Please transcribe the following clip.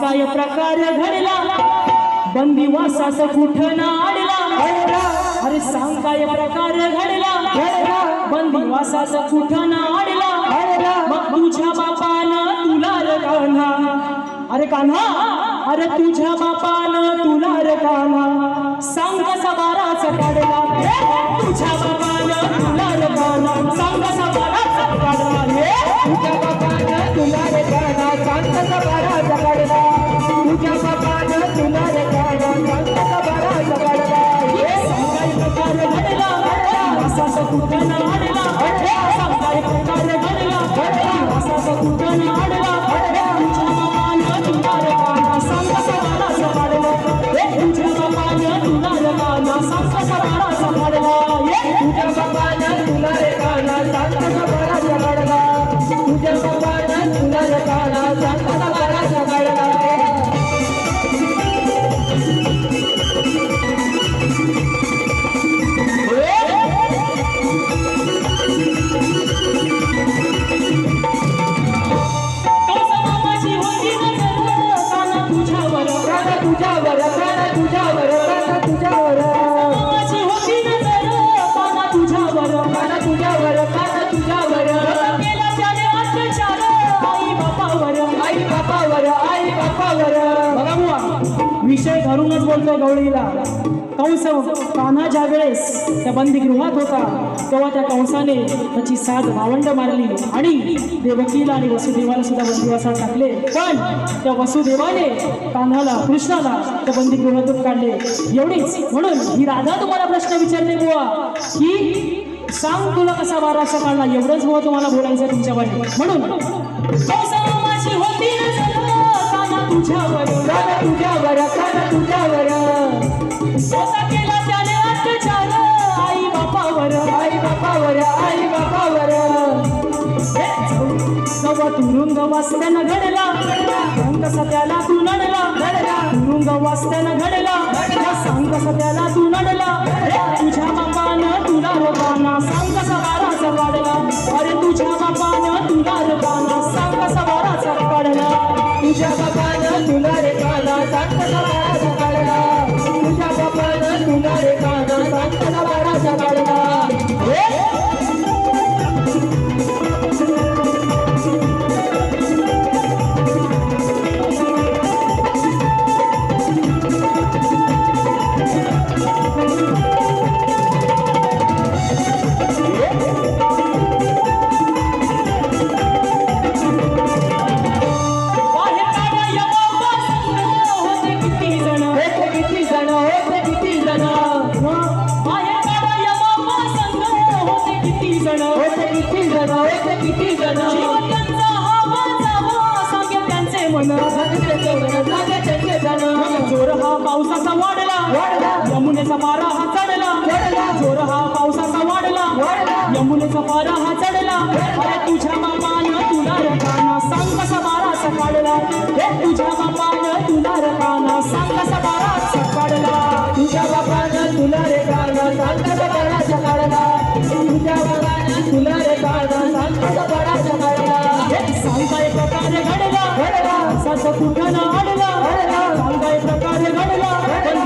काय प्रकार घडला? बंदिवासाच कुठ नाडला? अरे सांग काय प्रकार घडला? बंदिवासाच कुठ नाडला? मग तुझ्या बापानं तुला र कान्हा अरे कान्हा अरे तुझ्या बापानं तुला र कान्हा सांग कसा बाराचा काढला? हे, 加油 विषय धरूनच बोलतो गवळीला. कंस कान्हा ज्या वेळेस त्या बंदीगृहात होता तेव्हा त्या कंसाने त्याची साथ भावंड मारली आणि देवकीला आणि वसुदेवाला सुद्धा बंदिवासात टाकले. पण त्या वसुदेवाने कान्हाला कृष्णाला त्या बंदीगृहातून काढले. एवढीच. म्हणून ही राधा तुम्हाला प्रश्न विचारते बुवा की सांग तुला कसा वारासा काढला? एवढंच बुवा तुम्हाला बोलायचं तुमच्या म्हणून होती. तुझ्यावर काढा तुझ्यावर काढा तुझ्यावर. केला त्याने अत्याचार आई बापावर आई बापावर आई बापावर. नवा तुरुंग वाचत्यानं घडला सांग कसा त्याला तू नडला. तुरुंग वाचत्यानं घडला सांग कसा त्याला तू नडला. तुझ्या बापानं तुला रोगाना सांग कसा बाराचा काढला बापानं यमुनेचा पारा हा चढला. जोर हा पावसाचा वाढला. वाढला. यमुनेचा पारा हा चढला. अरे तुझ्या बापानं तुला रकाना सांग कसा बाराचा काढला हे तुझ्या बापानं तुला रकाना सांग कसा बाराचा काढला तुझ्या बापानं तुला रे काढा सांगता बाराचा काढला तुझ्या बापानं तुला रे काढा सांगता बाराचा काढला हे सांगाय प्रकारे घडला. घडला. असाच कुठं अडला घडला. सांगाय प्रकारे घडला.